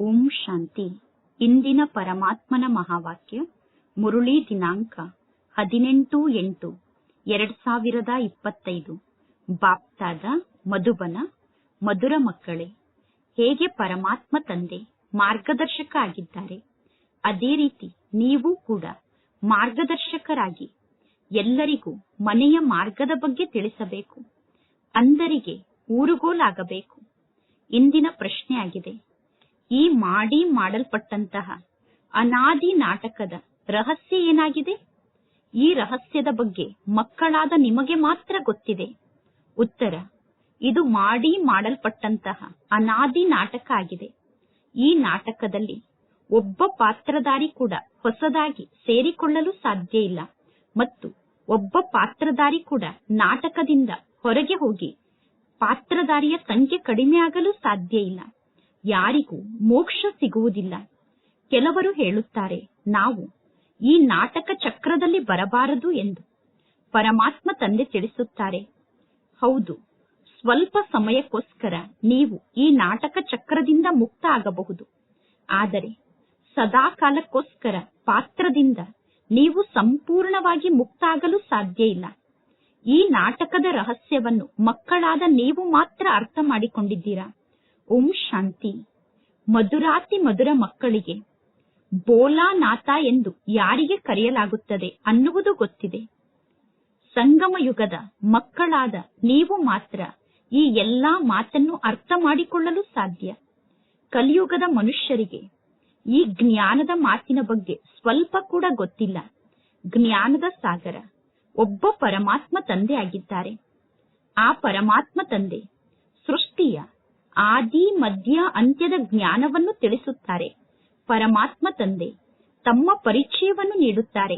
ಓಂ ಶಾಂತಿ. ಇಂದಿನ ಪರಮಾತ್ಮನ ಮಹಾವಾಕ್ಯ, ಮುರುಳಿ ದಿನಾಂಕ, ಹದಿನೆಂಟು ಎಂಟು, ಎರಡ್ ಸಾವಿರದ ಇಪ್ಪತ್ತೈದು. ಬಾಪ್ತಾದ ಮಧುಬನ, ಮಧುರ ಮಕ್ಕಳೇ, ಹೇಗೆ ಪರಮಾತ್ಮ ತಂದೆ, ಮಾರ್ಗದರ್ಶಕ ಆಗಿದ್ದಾರೆ? ಅದೇ ರೀತಿ ನೀವು ಕೂಡ ಮಾರ್ಗದರ್ಶಕರಾಗಿ ಎಲ್ಲರಿಗೂ ಮನೆಯ ಮಾರ್ಗದ ಬಗ್ಗೆ ತಿಳಿಸಬೇಕು. ಅಂದರಿಗೆ ಊರುಗೋಲಾಗಬೇಕು. ಇಂದಿನ ಪ್ರಶ್ನೆಯಾಗಿದೆ ಈ ಮಾಡಿ ಮಾಡಲ್ಪಟ್ಟಂತಹ ಅನಾದಿ ನಾಟಕದ ರಹಸ್ಯ ಏನಾಗಿದೆ? ಈ ರಹಸ್ಯದ ಬಗ್ಗೆ ಮಕ್ಕಳಾದ ನಿಮಗೆ ಮಾತ್ರ ಗೊತ್ತಿದೆ. ಉತ್ತರ, ಇದು ಮಾಡಿ ಮಾಡಲ್ಪಟ್ಟಂತಹ ಅನಾದಿ ನಾಟಕ ಆಗಿದೆ. ಈ ನಾಟಕದಲ್ಲಿ ಒಬ್ಬ ಪಾತ್ರಧಾರಿ ಕೂಡ ಹೊಸದಾಗಿ ಸೇರಿಕೊಳ್ಳಲು ಸಾಧ್ಯ ಇಲ್ಲ ಮತ್ತು ಒಬ್ಬ ಪಾತ್ರಧಾರಿ ಕೂಡ ನಾಟಕದಿಂದ ಹೊರಗೆ ಹೋಗಿ ಪಾತ್ರಧಾರಿಯ ಸಂಖ್ಯೆ ಕಡಿಮೆಯಾಗಲು ಸಾಧ್ಯ ಇಲ್ಲ. ಯಾರಿಗೂ ಮೋಕ್ಷ ಸಿಗುವುದಿಲ್ಲ. ಕೆಲವರು ಹೇಳುತ್ತಾರೆ, ನಾವು ಈ ನಾಟಕ ಚಕ್ರದಲ್ಲಿ ಬರಬಾರದು ಎಂದು. ಪರಮಾತ್ಮ ತಂದೆ ತಿಳಿಸುತ್ತಾರೆ, ಹೌದು, ಸ್ವಲ್ಪ ಸಮಯಕ್ಕೋಸ್ಕರ ನೀವು ಈ ನಾಟಕ ಚಕ್ರದಿಂದ ಮುಕ್ತ ಆಗಬಹುದು ಆದರೆ ಸದಾಕಾಲಕ್ಕೋಸ್ಕರ ಪಾತ್ರದಿಂದ ನೀವು ಸಂಪೂರ್ಣವಾಗಿ ಮುಕ್ತ ಆಗಲು ಸಾಧ್ಯ ಇಲ್ಲ. ಈ ನಾಟಕದ ರಹಸ್ಯವನ್ನು ಮಕ್ಕಳಾದ ನೀವು ಮಾತ್ರ ಅರ್ಥ ಮಾಡಿಕೊಂಡಿದ್ದೀರಾ? ಓಂ ಶಾಂತಿ. ಮಧುರಾತಿ ಮಧುರ ಮಕ್ಕಳಿಗೆ ಬೋಲಾನಾಥ ಎಂದು ಯಾರಿಗೆ ಕರೆಯಲಾಗುತ್ತದೆ ಅನ್ನುವುದು ಗೊತ್ತಿದೆ. ಸಂಗಮ ಯುಗದ ಮಕ್ಕಳಾದ ನೀವು ಮಾತ್ರ ಈ ಎಲ್ಲಾ ಮಾತನ್ನು ಅರ್ಥ ಮಾಡಿಕೊಳ್ಳಲು ಸಾಧ್ಯ. ಕಲಿಯುಗದ ಮನುಷ್ಯರಿಗೆ ಈ ಜ್ಞಾನದ ಮಾತಿನ ಬಗ್ಗೆ ಸ್ವಲ್ಪ ಕೂಡ ಗೊತ್ತಿಲ್ಲ. ಜ್ಞಾನದ ಸಾಗರ. ಒಬ್ಬ ಪರಮಾತ್ಮ ತಂದೆ ಆಗಿದ್ದಾರೆ ಆ ಪರಮಾತ್ಮ ತಂದೆ ಸೃಷ್ಟಿಯ ಆದಿ, ಮಧ್ಯ, ಅಂತ್ಯದ ಜ್ಞಾನವನ್ನು ತಿಳಿಸುತ್ತಾರೆ. ಪರಮಾತ್ಮ ತಂದೆ, ತಮ್ಮ ಪರಿಚಯವನ್ನು ನೀಡುತ್ತಾರೆ.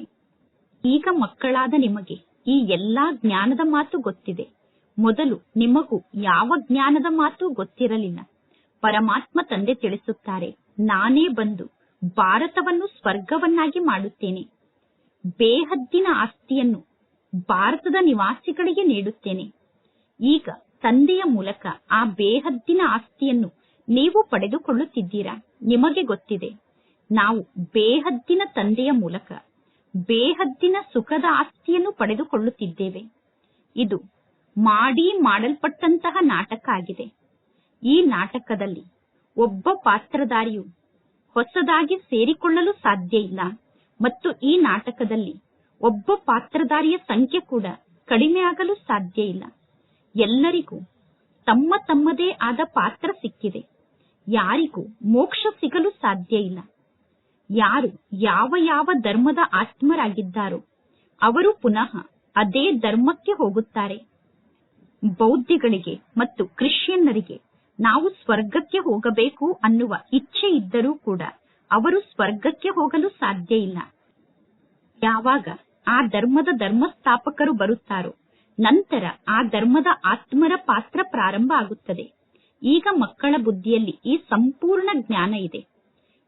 ಈಗ ಮಕ್ಕಳಾದ ನಿಮಗೆ ಈ ಎಲ್ಲಾ ಜ್ಞಾನದ ಮಾತು ಗೊತ್ತಿದೆ. ಮೊದಲು ನಿಮಗೂ ಯಾವ ಜ್ಞಾನದ ಮಾತು ಗೊತ್ತಿರಲಿಲ್ಲ. ಪರಮಾತ್ಮ ತಂದೆ ತಿಳಿಸುತ್ತಾರೆ, ನಾನೇ ಬಂದು ಭಾರತವನ್ನು ಸ್ವರ್ಗವನ್ನಾಗಿ ಮಾಡುತ್ತೇನೆ. ಬೇಹದ್ದಿನ ಆಸ್ತಿಯನ್ನು ಭಾರತದ ನಿವಾಸಿಗಳಿಗೆ ನೀಡುತ್ತೇನೆ. ಈಗ ತಂದೆಯ ಮೂಲಕ ಆ ಬೇಹದ್ದಿನ ಆಸ್ತಿಯನ್ನು ನೀವು ಪಡೆದುಕೊಳ್ಳುತ್ತಿದ್ದೀರಾ? ನಿಮಗೆ ಗೊತ್ತಿದೆ. ನಾವು ಬೇಹದ್ದಿನ ತಂದೆಯ ಮೂಲಕ ಬೇಹದ್ದಿನ ಸುಖದ ಆಸ್ತಿಯನ್ನು ಪಡೆದುಕೊಳ್ಳುತ್ತಿದ್ದೇವೆ. ಇದು ಮಾಡಿ ಮಾಡಲ್ಪಟ್ಟಂತಹ ನಾಟಕ ಆಗಿದೆ. ಈ ನಾಟಕದಲ್ಲಿ ಒಬ್ಬ ಪಾತ್ರಧಾರಿಯು ಹೊಸದಾಗಿ ಸೇರಿಕೊಳ್ಳಲು ಸಾಧ್ಯ ಇಲ್ಲ ಮತ್ತು ಈ ನಾಟಕದಲ್ಲಿ ಒಬ್ಬ ಪಾತ್ರಧಾರಿಯ ಸಂಖ್ಯೆ ಕೂಡ ಕಡಿಮೆಯಾಗಲು ಸಾಧ್ಯ ಇಲ್ಲ. ಎಲ್ಲರಿಗೂ ತಮ್ಮ ತಮ್ಮದೇ ಆದ ಪಾತ್ರ ಸಿಕ್ಕಿದೆ. ಯಾರಿಗೂ ಮೋಕ್ಷ ಸಿಗಲು ಸಾಧ್ಯ ಇಲ್ಲ. ಯಾರು ಯಾವ ಯಾವ ಧರ್ಮದ ಆತ್ಮರಾಗಿದ್ದಾರೋ ಅವರು ಪುನಃ ಅದೇ ಧರ್ಮಕ್ಕೆ ಹೋಗುತ್ತಾರೆ. ಬೌದ್ಧಿಗಳಿಗೆ ಮತ್ತು ಕ್ರಿಶ್ಚಿಯನ್ನರಿಗೆ ನಾವು ಸ್ವರ್ಗಕ್ಕೆ ಹೋಗಬೇಕು ಅನ್ನುವ ಇಚ್ಛೆ ಇದ್ದರೂ ಕೂಡ ಅವರು ಸ್ವರ್ಗಕ್ಕೆ ಹೋಗಲು ಸಾಧ್ಯ ಇಲ್ಲ. ಯಾವಾಗ ಆ ಧರ್ಮದ ಧರ್ಮಸ್ಥಾಪಕರು ಬರುತ್ತಾರೋ ನಂತರ ಆ ಧರ್ಮದ ಆತ್ಮರ ಪಾತ್ರ ಪ್ರಾರಂಭ ಆಗುತ್ತದೆ. ಈಗ ಮಕ್ಕಳ ಬುದ್ಧಿಯಲ್ಲಿ ಈ ಸಂಪೂರ್ಣ ಜ್ಞಾನ ಇದೆ.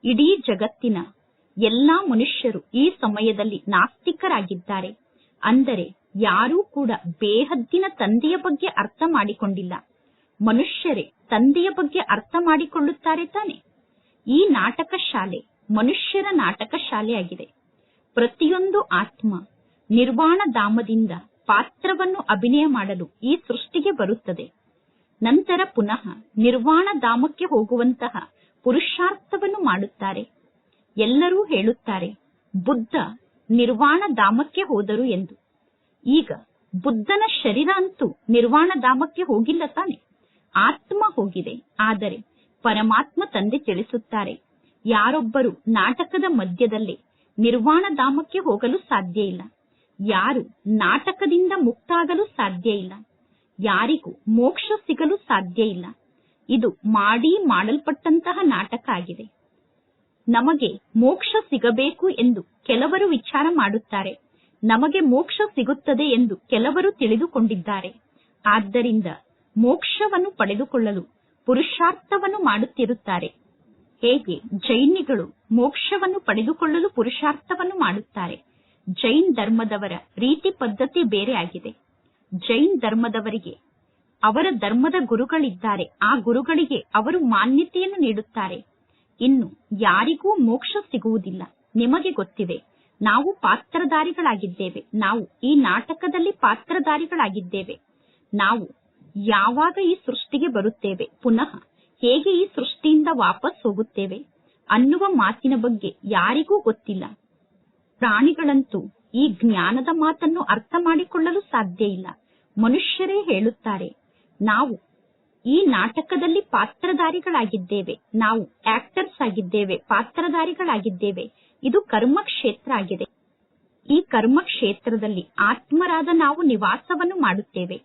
ಇಡೀ ಜಗತ್ತಿನ ಎಲ್ಲಾ ಮನುಷ್ಯರು ಈ ಸಮಯದಲ್ಲಿ ನಾಸ್ತಿಕರಾಗಿದ್ದಾರೆ. ಅಂದರೆ ಯಾರೂ ಕೂಡ ಬೇಹದ್ದಿನ ತಂದೆಯ ಬಗ್ಗೆ ಅರ್ಥ ಮಾಡಿಕೊಂಡಿಲ್ಲ. ಮನುಷ್ಯರೇ ತಂದೆಯ ಬಗ್ಗೆ ಅರ್ಥ ಮಾಡಿಕೊಳ್ಳುತ್ತಾರೆ ತಾನೆ. ಈ ನಾಟಕ ಶಾಲೆ ಮನುಷ್ಯರ ನಾಟಕ ಶಾಲೆಯಾಗಿದೆ. ಪ್ರತಿಯೊಂದು ಆತ್ಮ ನಿರ್ವಾಣ ಧಾಮದಿಂದ ಪಾತ್ರವನ್ನು ಅಭಿನಯ ಮಾಡಲು ಈ ಸೃಷ್ಟಿಗೆ ಬರುತ್ತದೆ. ನಂತರ ಪುನಃ ನಿರ್ವಾಣ ಧಾಮಕ್ಕೆ ಹೋಗುವಂತಹ ಪುರುಷಾರ್ಥವನ್ನು ಮಾಡುತ್ತಾರೆ. ಎಲ್ಲರೂ ಹೇಳುತ್ತಾರೆ, ಬುದ್ಧ ನಿರ್ವಾಣ ಧಾಮಕ್ಕೆ ಹೋದರು ಎಂದು. ಈಗ ಬುದ್ಧನ ಶರೀರ ಅಂತೂ ನಿರ್ವಾಣ ಧಾಮಕ್ಕೆ ಹೋಗಿಲ್ಲ ತಾನೆ? ಆತ್ಮ ಹೋಗಿದೆ. ಆದರೆ ಪರಮಾತ್ಮ ತಂದೆ ತಿಳಿಸುತ್ತಾರೆ, ಯಾರೊಬ್ಬರು ನಾಟಕದ ಮಧ್ಯದಲ್ಲೇ ನಿರ್ವಾಣ ಧಾಮಕ್ಕೆ ಹೋಗಲು ಸಾಧ್ಯ ಇಲ್ಲ. ಯಾರು ನಾಟಕದಿಂದ ಮುಕ್ತಾಗಲು ಸಾಧ್ಯ ಇಲ್ಲ. ಯಾರಿಗೂ ಮೋಕ್ಷ ಸಿಗಲು ಸಾಧ್ಯ ಇಲ್ಲ. ಇದು ಮಾಡಿ ಮಾಡಲ್ಪಟ್ಟಂತಹ ನಾಟಕ ಆಗಿದೆ. ನಮಗೆ ಮೋಕ್ಷ ಸಿಗಬೇಕು ಎಂದು ಕೆಲವರು ವಿಚಾರ ಮಾಡುತ್ತಾರೆ. ನಮಗೆ ಮೋಕ್ಷ ಸಿಗುತ್ತದೆ ಎಂದು ಕೆಲವರು ತಿಳಿದುಕೊಂಡಿದ್ದಾರೆ. ಆದ್ದರಿಂದ ಮೋಕ್ಷವನ್ನು ಪಡೆದುಕೊಳ್ಳಲು ಪುರುಷಾರ್ಥವನ್ನು ಮಾಡುತ್ತಿರುತ್ತಾರೆ. ಹೇಗೆ ಜೈನಿಗಳು ಮೋಕ್ಷವನ್ನು ಪಡೆದುಕೊಳ್ಳಲು ಪುರುಷಾರ್ಥವನ್ನು ಮಾಡುತ್ತಾರೆ? ಜೈನ್ ಧರ್ಮದವರ ರೀತಿ ಪದ್ಧತಿ ಬೇರೆ ಆಗಿದೆ. ಜೈನ್ ಧರ್ಮದವರಿಗೆ ಅವರ ಧರ್ಮದ ಗುರುಗಳಿದ್ದಾರೆ. ಆ ಗುರುಗಳಿಗೆ ಅವರು ಮಾನ್ಯತೆಯನ್ನು ನೀಡುತ್ತಾರೆ. ಇನ್ನು ಯಾರಿಗೂ ಮೋಕ್ಷ ಸಿಗುವುದಿಲ್ಲ. ನಿಮಗೆ ಗೊತ್ತಿದೆ, ನಾವು ಪಾತ್ರಧಾರಿಗಳಾಗಿದ್ದೇವೆ. ನಾವು ಈ ನಾಟಕದಲ್ಲಿ ಪಾತ್ರಧಾರಿಗಳಾಗಿದ್ದೇವೆ. ನಾವು ಯಾವಾಗ ಈ ಸೃಷ್ಟಿಗೆ ಬರುತ್ತೇವೆ, ಪುನಃ ಹೇಗೆ ಈ ಸೃಷ್ಟಿಯಿಂದ ವಾಪಸ್ ಹೋಗುತ್ತೇವೆ ಅನ್ನುವ ಮಾತಿನ ಬಗ್ಗೆ ಯಾರಿಗೂ ಗೊತ್ತಿಲ್ಲ. ಪ್ರಾಣಿಗಳಂತೂ ಈ ಜ್ಞಾನದ ಮಾತನ್ನು ಅರ್ಥ ಮಾಡಿಕೊಳ್ಳಲು ಸಾಧ್ಯ ಇಲ್ಲ. ಮನುಷ್ಯರೇ ಹೇಳುತ್ತಾರೆ, ನಾವು ಈ ನಾಟಕದಲ್ಲಿ ಪಾತ್ರಧಾರಿಗಳಾಗಿದ್ದೇವೆ, ನಾವು ಆಕ್ಟರ್ಸ್ ಆಗಿದ್ದೇವೆ, ಪಾತ್ರಧಾರಿಗಳಾಗಿದ್ದೇವೆ. ಇದು ಕರ್ಮ ಕ್ಷೇತ್ರ ಆಗಿದೆ. ಈ ಕರ್ಮ ಕ್ಷೇತ್ರದಲ್ಲಿ ಆತ್ಮರಾದ ನಾವು ನಿವಾಸವನ್ನು ಮಾಡುತ್ತೇವೆ.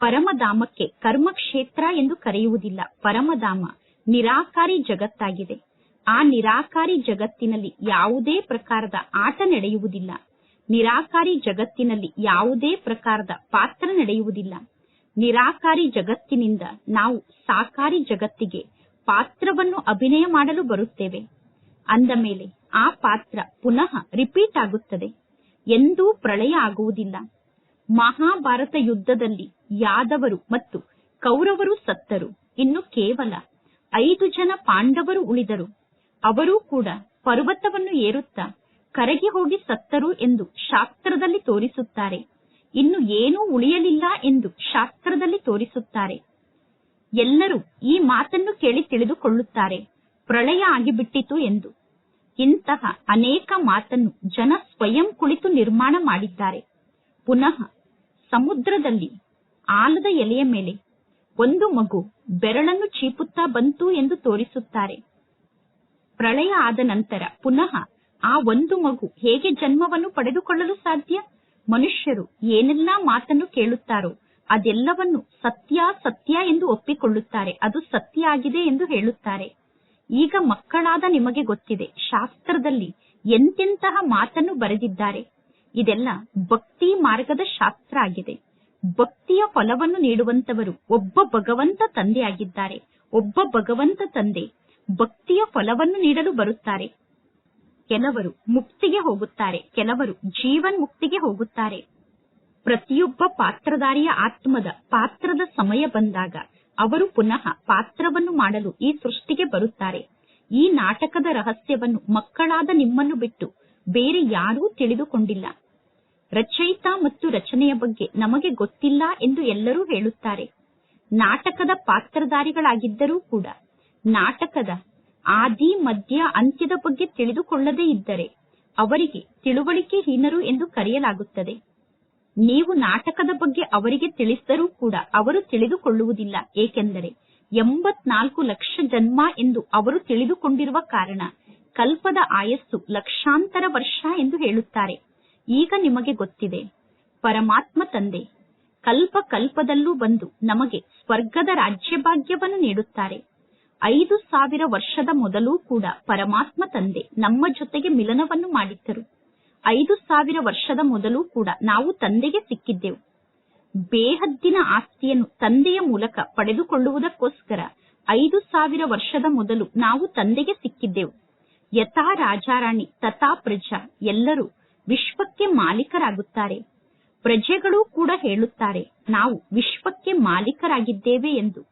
ಪರಮಧಾಮಕ್ಕೆ ಕರ್ಮ ಕ್ಷೇತ್ರ ಎಂದು ಕರೆಯುವುದಿಲ್ಲ. ಪರಮಧಾಮ ನಿರಾಕಾರಿ ಜಗತ್ತಾಗಿದೆ. ಆ ನಿರಾಕಾರಿ ಜಗತ್ತಿನಲ್ಲಿ ಯಾವುದೇ ಪ್ರಕಾರದ ಆಟ ನಡೆಯುವುದಿಲ್ಲ. ನಿರಾಕಾರಿ ಜಗತ್ತಿನಲ್ಲಿ ಯಾವುದೇ ಪ್ರಕಾರದ ಪಾತ್ರ ನಡೆಯುವುದಿಲ್ಲ. ನಿರಾಕಾರಿ ಜಗತ್ತಿನಿಂದ ನಾವು ಸಾಕಾರಿ ಜಗತ್ತಿಗೆ ಪಾತ್ರವನ್ನು ಅಭಿನಯ ಮಾಡಲು ಬರುತ್ತೇವೆ. ಅಂದ ಮೇಲೆ ಆ ಪಾತ್ರ ಪುನಃ ರಿಪೀಟ್ ಆಗುತ್ತದೆ. ಎಂದೂ ಪ್ರಳಯ ಆಗುವುದಿಲ್ಲ. ಮಹಾಭಾರತ ಯುದ್ಧದಲ್ಲಿ ಯಾದವರು ಮತ್ತು ಕೌರವರು ಸತ್ತರು. ಇನ್ನು ಕೇವಲ ಐದು ಜನ ಪಾಂಡವರು ಉಳಿದರು. ಅವರೂ ಕೂಡ ಪರ್ವತವನ್ನು ಏರುತ್ತಾ ಕರಗಿ ಹೋಗಿ ಸತ್ತರು ಎಂದು ಶಾಸ್ತ್ರದಲ್ಲಿ ತೋರಿಸುತ್ತಾರೆ. ಇನ್ನು ಏನೂ ಉಳಿಯಲಿಲ್ಲ ಎಂದು ಶಾಸ್ತ್ರದಲ್ಲಿ ತೋರಿಸುತ್ತಾರೆ. ಎಲ್ಲರೂ ಈ ಮಾತನ್ನು ಕೇಳಿ ತಿಳಿದುಕೊಳ್ಳುತ್ತಾರೆ. ಪ್ರಳಯ ಆಗಿಬಿಟ್ಟಿತು ಎಂದು. ಇಂತಹ ಅನೇಕ ಮಾತನ್ನು ಜನ ಸ್ವಯಂ ಕುಳಿತು ನಿರ್ಮಾಣ ಮಾಡಿದ್ದಾರೆ. ಪುನಃ ಸಮುದ್ರದಲ್ಲಿ ಆಲದ ಎಲೆಯ ಮೇಲೆ ಒಂದು ಮಗು ಬೆರಳನ್ನು ಚೀಪುತ್ತಾ ಬಂತು ಎಂದು ತೋರಿಸುತ್ತಾರೆ. ಪ್ರಳಯ ಆದ ನಂತರ ಪುನಃ ಆ ಒಂದು ಮಗು ಹೇಗೆ ಜನ್ಮವನ್ನು ಪಡೆದುಕೊಳ್ಳಲು ಸಾಧ್ಯ? ಮನುಷ್ಯರು ಏನೆಲ್ಲಾ ಮಾತನ್ನು ಕೇಳುತ್ತಾರೋ ಅದೆಲ್ಲವನ್ನು ಸತ್ಯ ಸತ್ಯ ಎಂದು ಒಪ್ಪಿಕೊಳ್ಳುತ್ತಾರೆ. ಅದು ಸತ್ಯ ಆಗಿದೆ ಎಂದು ಹೇಳುತ್ತಾರೆ. ಈಗ ಮಕ್ಕಳಾದ ನಿಮಗೆ ಗೊತ್ತಿದೆ, ಶಾಸ್ತ್ರದಲ್ಲಿ ಎಂತೆಂತಹ ಮಾತನ್ನು ಬರೆದಿದ್ದಾರೆ. ಇದೆಲ್ಲ ಭಕ್ತಿ ಮಾರ್ಗದ ಶಾಸ್ತ್ರ ಆಗಿದೆ. ಭಕ್ತಿಯ ಫಲವನ್ನು ನೀಡುವಂತವರು ಒಬ್ಬ ಭಗವಂತ ತಂದೆಯಾಗಿದ್ದಾರೆ. ಒಬ್ಬ ಭಗವಂತ ತಂದೆ ಭಕ್ತಿಯ ಫಲವನ್ನು ನೀಡಲು ಬರುತ್ತಾರೆ. ಕೆಲವರು ಮುಕ್ತಿಗೆ ಹೋಗುತ್ತಾರೆ, ಕೆಲವರು ಜೀವನ್ ಮುಕ್ತಿಗೆ ಹೋಗುತ್ತಾರೆ. ಪ್ರತಿಯೊಬ್ಬ ಪಾತ್ರಧಾರಿಯ ಆತ್ಮದ ಪಾತ್ರದ ಸಮಯ ಬಂದಾಗ ಅವರು ಪುನಃ ಪಾತ್ರವನ್ನು ಮಾಡಲು ಈ ಸೃಷ್ಟಿಗೆ ಬರುತ್ತಾರೆ. ಈ ನಾಟಕದ ರಹಸ್ಯವನ್ನು ಮಕ್ಕಳಾದ ನಿಮ್ಮನ್ನು ಬಿಟ್ಟು ಬೇರೆ ಯಾರೂ ತಿಳಿದುಕೊಂಡಿಲ್ಲ. ರಚಯಿತ ಮತ್ತು ರಚನೆಯ ಬಗ್ಗೆ ನಮಗೆ ಗೊತ್ತಿಲ್ಲ ಎಂದು ಎಲ್ಲರೂ ಹೇಳುತ್ತಾರೆ. ನಾಟಕದ ಪಾತ್ರಧಾರಿಗಳಾಗಿದ್ದರೂ ಕೂಡ ನಾಟಕದ ಆದಿ, ಮಧ್ಯ, ಅಂತ್ಯದ ಬಗ್ಗೆ ತಿಳಿದುಕೊಳ್ಳದೇ ಇದ್ದರೆ ಅವರಿಗೆ ತಿಳುವಳಿಕೆಹೀನರು ಎಂದು ಕರೆಯಲಾಗುತ್ತದೆ. ನೀವು ನಾಟಕದ ಬಗ್ಗೆ ಅವರಿಗೆ ತಿಳಿಸಿದರೂ ಕೂಡ ಅವರು ತಿಳಿದುಕೊಳ್ಳುವುದಿಲ್ಲ. ಏಕೆಂದರೆ ಎಂಬತ್ನಾಲ್ಕು ಲಕ್ಷ ಜನ್ಮ ಎಂದು ಅವರು ತಿಳಿದುಕೊಂಡಿರುವ ಕಾರಣ ಕಲ್ಪದ ಆಯಸ್ಸು ಲಕ್ಷಾಂತರ ವರ್ಷ ಎಂದು ಹೇಳುತ್ತಾರೆ. ಈಗ ನಿಮಗೆ ಗೊತ್ತಿದೆ, ಪರಮಾತ್ಮ ತಂದೆ ಕಲ್ಪ ಕಲ್ಪದಲ್ಲೂ ಬಂದು ನಮಗೆ ಸ್ವರ್ಗದ ರಾಜ್ಯಭಾಗ್ಯವನ್ನು ನೀಡುತ್ತಾರೆ. ಐದು ಸಾವಿರ ವರ್ಷದ ಮೊದಲು ಕೂಡ ಪರಮಾತ್ಮ ತಂದೆ ನಮ್ಮ ಜೊತೆಗೆ ಮಿಲನವನ್ನು ಮಾಡಿದ್ದರು. ಐದು ಸಾವಿರ ವರ್ಷದ ಮೊದಲು ಕೂಡ ನಾವು ತಂದೆಗೆ ಸಿಕ್ಕಿದ್ದೆವು. ಬೇಹದ್ದಿನ ಆಸ್ತಿಯನ್ನು ತಂದೆಯ ಮೂಲಕ ಪಡೆದುಕೊಳ್ಳುವುದಕ್ಕೋಸ್ಕರ ಐದು ಸಾವಿರ ವರ್ಷದ ಮೊದಲು ನಾವು ತಂದೆಗೆ ಸಿಕ್ಕಿದ್ದೆವು. ಯಥಾ ರಾಜಾರಾಣಿ, ತಥಾ ಪ್ರಜಾ ಎಲ್ಲರೂ ವಿಶ್ವಕ್ಕೆ ಮಾಲೀಕರಾಗುತ್ತಾರೆ. ಪ್ರಜೆಗಳೂ ಕೂಡ ಹೇಳುತ್ತಾರೆ, ನಾವು ವಿಶ್ವಕ್ಕೆ ಮಾಲೀಕರಾಗಿದ್ದೇವೆ ಎಂದು.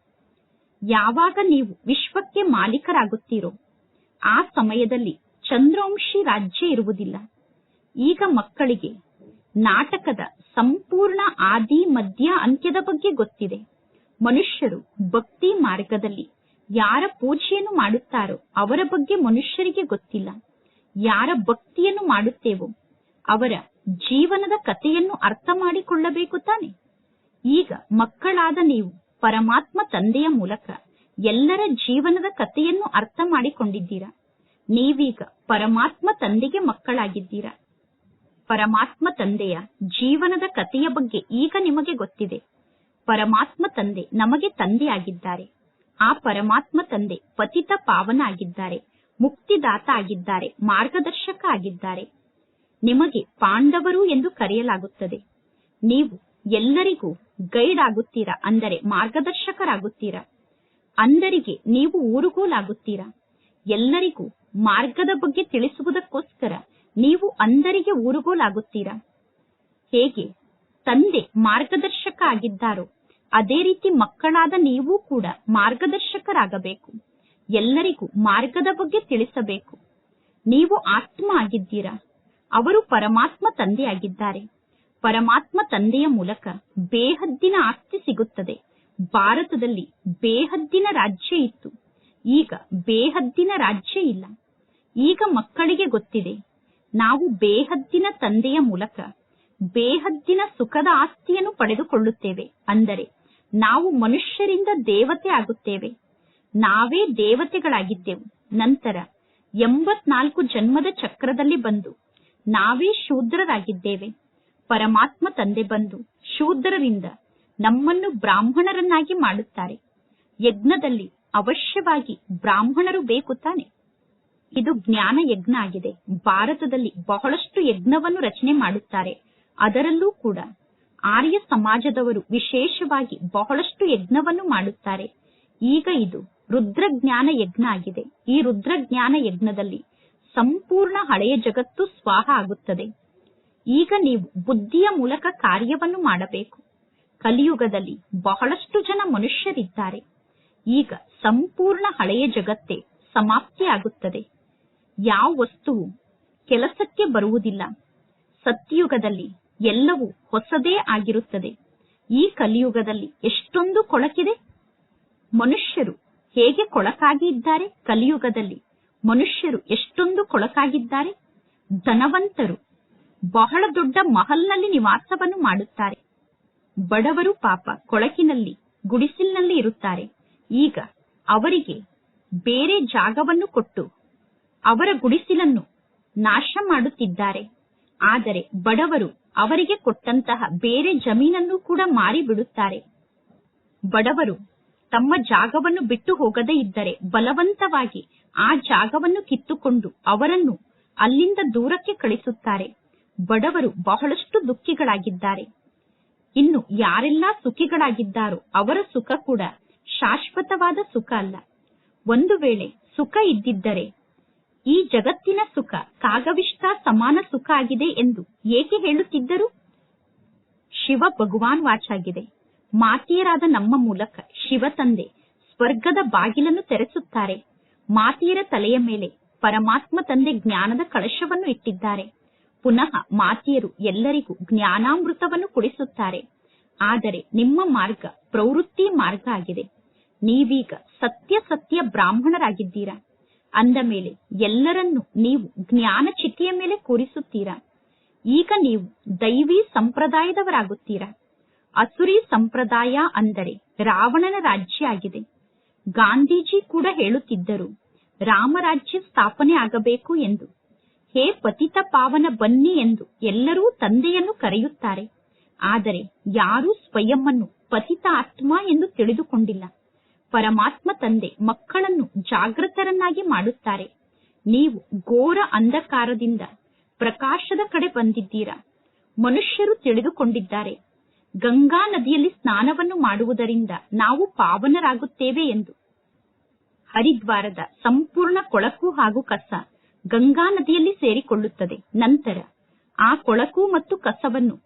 ಯಾವಾಗ ನೀವು ವಿಶ್ವಕ್ಕೆ ಮಾಲೀಕರಾಗುತ್ತೀರೋ, ಆ ಸಮಯದಲ್ಲಿ ಚಂದ್ರವಂಶಿ ರಾಜ್ಯ ಇರುವುದಿಲ್ಲ. ಈಗ ಮಕ್ಕಳಿಗೆ ನಾಟಕದ ಸಂಪೂರ್ಣ ಆದಿ, ಮಧ್ಯ, ಅಂತ್ಯದ ಬಗ್ಗೆ ಗೊತ್ತಿದೆ. ಮನುಷ್ಯರು ಭಕ್ತಿ ಮಾರ್ಗದಲ್ಲಿ ಯಾರ ಪೂಜೆಯನ್ನು ಮಾಡುತ್ತಾರೋ ಅವರ ಬಗ್ಗೆ ಮನುಷ್ಯರಿಗೆ ಗೊತ್ತಿಲ್ಲ. ಯಾರ ಭಕ್ತಿಯನ್ನು ಮಾಡುತ್ತೇವೋ ಅವರ ಜೀವನದ ಕಥೆಯನ್ನು ಅರ್ಥ ಮಾಡಿಕೊಳ್ಳಬೇಕು ತಾನೆ. ಈಗ ಮಕ್ಕಳಾದ ನೀವು ಪರಮಾತ್ಮ ತಂದೆಯ ಮೂಲಕ ಎಲ್ಲರ ಜೀವನದ ಕಥೆಯನ್ನು ಅರ್ಥ ಮಾಡಿಕೊಂಡಿದ್ದೀರಾ. ನೀವೀಗ ಪರಮಾತ್ಮ ತಂದೆಗೆ ಮಕ್ಕಳಾಗಿದ್ದೀರಾ. ಪರಮಾತ್ಮ ತಂದೆಯ ಜೀವನದ ಕಥೆಯ ಬಗ್ಗೆ ಈಗ ನಿಮಗೆ ಗೊತ್ತಿದೆ. ಪರಮಾತ್ಮ ತಂದೆ ನಮಗೆ ತಂದೆಯಾಗಿದ್ದಾರೆ. ಆ ಪರಮಾತ್ಮ ತಂದೆ ಪತಿತ ಪಾವನ ಆಗಿದ್ದಾರೆ ಮುಕ್ತಿದಾತ ಆಗಿದ್ದಾರೆ. ಮಾರ್ಗದರ್ಶಕ ಆಗಿದ್ದಾರೆ. ನಿಮಗೆ ಪಾಂಡವರು ಎಂದು ಕರೆಯಲಾಗುತ್ತದೆ. ನೀವು ಎಲ್ಲರಿಗೂ ಗೈಡ್ ಆಗುತ್ತೀರಾ? ಅಂದರೆ ಮಾರ್ಗದರ್ಶಕರಾಗುತ್ತೀರಾ? ಅಂದರಿಗೆ ನೀವು ಊರುಗೋಲಾಗುತ್ತೀರಾ? ಎಲ್ಲರಿಗೂ ಮಾರ್ಗದ ಬಗ್ಗೆ ತಿಳಿಸುವುದಕ್ಕೋಸ್ಕರ ನೀವು ಅಂದರಿಗೆ ಊರುಗೋಲಾಗುತ್ತೀರಾ? ಹೇಗೆ? ತಂದೆ ಮಾರ್ಗದರ್ಶಕ ಆಗಿದ್ದಾರೋ, ಅದೇ ರೀತಿ ಮಕ್ಕಳಾದ ನೀವು ಕೂಡ ಮಾರ್ಗದರ್ಶಕರಾಗಬೇಕು. ಎಲ್ಲರಿಗೂ ಮಾರ್ಗದ ಬಗ್ಗೆ ತಿಳಿಸಬೇಕು. ನೀವು ಆತ್ಮ ಆಗಿದ್ದೀರಾ? ಅವರು ಪರಮಾತ್ಮ ತಂದೆಯಾಗಿದ್ದಾರೆ. ಪರಮಾತ್ಮ ತಂದೆಯ ಮೂಲಕ ಬೇಹದ್ದಿನ ಆಸ್ತಿ ಸಿಗುತ್ತದೆ. ಭಾರತದಲ್ಲಿ ಬೇಹದ್ದಿನ ರಾಜ್ಯ ಇತ್ತು. ಈಗ ಬೇಹದ್ದಿನ ರಾಜ್ಯ ಇಲ್ಲ. ಈಗ ಮಕ್ಕಳಿಗೆ ಗೊತ್ತಿದೆ. ನಾವು ಬೇಹದ್ದಿನ ತಂದೆಯ ಮೂಲಕ ಬೇಹದ್ದಿನ ಸುಖದ ಆಸ್ತಿಯನ್ನು ಪಡೆದುಕೊಳ್ಳುತ್ತೇವೆ. ಅಂದರೆ ನಾವು ಮನುಷ್ಯರಿಂದ ದೇವತೆ ಆಗುತ್ತೇವೆ. ನಾವೇ ದೇವತೆಗಳಾಗಿದ್ದೆವು. ನಂತರ ಎಂಬತ್ನಾಲ್ಕು ಜನ್ಮದ ಚಕ್ರದಲ್ಲಿ ಬಂದು ನಾವೇ ಶೂದ್ರರಾಗಿದ್ದೇವೆ. ಪರಮಾತ್ಮ ತಂದೆ ಬಂದು ಶೂದ್ರರಿಂದ ನಮ್ಮನ್ನು ಬ್ರಾಹ್ಮಣರನ್ನಾಗಿ ಮಾಡುತ್ತಾರೆ. ಯಜ್ಞದಲ್ಲಿ ಅವಶ್ಯವಾಗಿ ಬ್ರಾಹ್ಮಣರು ಬೇಕು ತಾನೆ. ಇದು ಜ್ಞಾನ ಯಜ್ಞ ಆಗಿದೆ. ಭಾರತದಲ್ಲಿ ಬಹಳಷ್ಟು ಯಜ್ಞವನ್ನು ರಚನೆ ಮಾಡುತ್ತಾರೆ. ಅದರಲ್ಲೂ ಕೂಡ ಆರ್ಯ ಸಮಾಜದವರು ವಿಶೇಷವಾಗಿ ಬಹಳಷ್ಟು ಯಜ್ಞವನ್ನು ಮಾಡುತ್ತಾರೆ. ಈಗ ಇದು ರುದ್ರಜ್ಞಾನ ಯಜ್ಞ ಆಗಿದೆ. ಈ ರುದ್ರಜ್ಞಾನ ಯಜ್ಞದಲ್ಲಿ ಸಂಪೂರ್ಣ ಹಳೆಯ ಜಗತ್ತು ಸ್ವಾಹ ಆಗುತ್ತದೆ. ಈಗ ನೀವು ಬುದ್ಧಿಯ ಮೂಲಕ ಕಾರ್ಯವನ್ನು ಮಾಡಬೇಕು. ಕಲಿಯುಗದಲ್ಲಿ ಬಹಳಷ್ಟು ಜನ ಮನುಷ್ಯರಿದ್ದಾರೆ. ಈಗ ಸಂಪೂರ್ಣ ಹಳೆಯ ಜಗತ್ತೇ ಸಮಾಪ್ತಿಯಾಗುತ್ತದೆ ಯಾವ ವಸ್ತುವು ಕೆಲಸಕ್ಕೆ ಬರುವುದಿಲ್ಲ. ಸತ್ಯಯುಗದಲ್ಲಿ ಎಲ್ಲವೂ ಹೊಸದೇ ಆಗಿರುತ್ತದೆ. ಈ ಕಲಿಯುಗದಲ್ಲಿ ಎಷ್ಟೊಂದು ಕೊಳಕಿದೆ. ಮನುಷ್ಯರು ಹೇಗೆ ಕೊಳಕಾಗಿ ಇದ್ದಾರೆ. ಕಲಿಯುಗದಲ್ಲಿ ಮನುಷ್ಯರು ಎಷ್ಟೊಂದು ಕೊಳಕಾಗಿದ್ದಾರೆ. ಧನವಂತರು ಬಹಳ ದೊಡ್ಡ ಮಹಲ್ನಲ್ಲಿ ನಿವಾಸವನ್ನು ಮಾಡುತ್ತಾರೆ. ಬಡವರು ಪಾಪ ಕೊಳಕಿನಲ್ಲಿ, ಗುಡಿಸಿಲಿನಲ್ಲಿ ಇರುತ್ತಾರೆ. ಈಗ ಅವರಿಗೆ ಬೇರೆ ಜಾಗವನ್ನು ಕೊಟ್ಟು ಅವರ ಗುಡಿಸಿಲನ್ನು ನಾಶ ಮಾಡುತ್ತಿದ್ದಾರೆ. ಆದರೆ ಬಡವರು ಅವರಿಗೆ ಕೊಟ್ಟಂತಹ ಬೇರೆ ಜಮೀನನ್ನು ಕೂಡ ಮಾರಿ ಬಿಡುತ್ತಾರೆ ಬಡವರು ತಮ್ಮ ಜಾಗವನ್ನು ಬಿಟ್ಟು ಹೋಗದೇ ಇದ್ದರೆ ಬಲವಂತವಾಗಿ ಆ ಜಾಗವನ್ನು ಕಿತ್ತುಕೊಂಡು ಅವರನ್ನು ಅಲ್ಲಿಂದ ದೂರಕ್ಕೆ ಕಳಿಸುತ್ತಾರೆ. ಬಡವರು ಬಹಳಷ್ಟು ದುಃಖಿಗಳಾಗಿದ್ದಾರೆ. ಇನ್ನು ಯಾರೆಲ್ಲ ಸುಖಿಗಳಾಗಿದ್ದಾರೋ ಅವರ ಸುಖ ಕೂಡ ಶಾಶ್ವತವಾದ ಸುಖ ಅಲ್ಲ. ಒಂದು ವೇಳೆ ಸುಖ ಇದ್ದಿದ್ದರೆ ಈ ಜಗತ್ತಿನ ಸುಖ ಕಾಗವಿಷ್ಟ ಸಮಾನ ಸುಖ ಆಗಿದೆ ಎಂದು ಏಕೆ ಹೇಳುತ್ತಿದ್ದರು? ಶಿವ ಭಗವಾನ್ ವಾಚಾಗಿದೆ. ಮಾತಿಯರಾದ ನಮ್ಮ ಮೂಲಕ ಶಿವ ತಂದೆ ಸ್ವರ್ಗದ ಬಾಗಿಲನ್ನು ತೆರೆಸುತ್ತಾರೆ. ಮಾತಿಯರ ತಲೆಯ ಮೇಲೆ ಪರಮಾತ್ಮ ತಂದೆ ಜ್ಞಾನದ ಕಳಶವನ್ನು ಇಟ್ಟಿದ್ದಾರೆ. ಪುನಃ ಮಾತೆಯರು ಎಲ್ಲರಿಗೂ ಜ್ಞಾನಾಮೃತವನ್ನು ಕುಡಿಸುತ್ತಾರೆ. ಆದರೆ ನಿಮ್ಮ ಮಾರ್ಗ ಪ್ರವೃತ್ತಿ ಮಾರ್ಗ ಆಗಿದೆ. ನೀವೀಗ ಸತ್ಯ ಸತ್ಯ ಬ್ರಾಹ್ಮಣರಾಗಿದ್ದೀರಾ? ಅಂದ ಮೇಲೆ ಎಲ್ಲರನ್ನು ನೀವು ಜ್ಞಾನ ಚಿತಿಯ ಮೇಲೆ ಕೂರಿಸುತ್ತೀರಾ? ಈಗ ನೀವು ದೈವಿ ಸಂಪ್ರದಾಯದವರಾಗುತ್ತೀರಾ? ಅಸುರಿ ಸಂಪ್ರದಾಯ ಅಂದರೆ ರಾವಣನ ರಾಜ್ಯ ಆಗಿದೆ. ಗಾಂಧೀಜಿ ಕೂಡ ಹೇಳುತ್ತಿದ್ದರು ರಾಮರಾಜ್ಯ ಸ್ಥಾಪನೆ ಆಗಬೇಕು ಎಂದು. ಹೇ ಪತಿತ ಪಾವನ ಬನ್ನಿ ಎಂದು ಎಲ್ಲರೂ ತಂದೆಯನ್ನು ಕರೆಯುತ್ತಾರೆ. ಆದರೆ ಯಾರೂ ಸ್ವಯಂವನ್ನು ಪತಿತ ಆತ್ಮ ಎಂದು ತಿಳಿದುಕೊಂಡಿಲ್ಲ. ಪರಮಾತ್ಮ ತಂದೆ ಮಕ್ಕಳನ್ನು ಜಾಗೃತರನ್ನಾಗಿ ಮಾಡುತ್ತಾರೆ. ನೀವು ಘೋರ ಅಂಧಕಾರದಿಂದ ಪ್ರಕಾಶದ ಕಡೆ ಬಂದಿದ್ದೀರಾ? ಮನುಷ್ಯರು ತಿಳಿದುಕೊಂಡಿದ್ದಾರೆ. ಗಂಗಾ ನದಿಯಲ್ಲಿ ಸ್ನಾನವನ್ನು ಮಾಡುವುದರಿಂದ ನಾವು ಪಾವನರಾಗುತ್ತೇವೆ ಎಂದು. ಹರಿದ್ವಾರದ ಸಂಪೂರ್ಣ ಕೊಳಕು ಹಾಗೂ ಕಸ ಗಂಗಾ ನದಿಯಲ್ಲಿ ಸೇರಿಕೊಳ್ಳುತ್ತದೆ. ನಂತರ ಆ ಕೊಳಕು ಮತ್ತು ಕಸವನ್ನು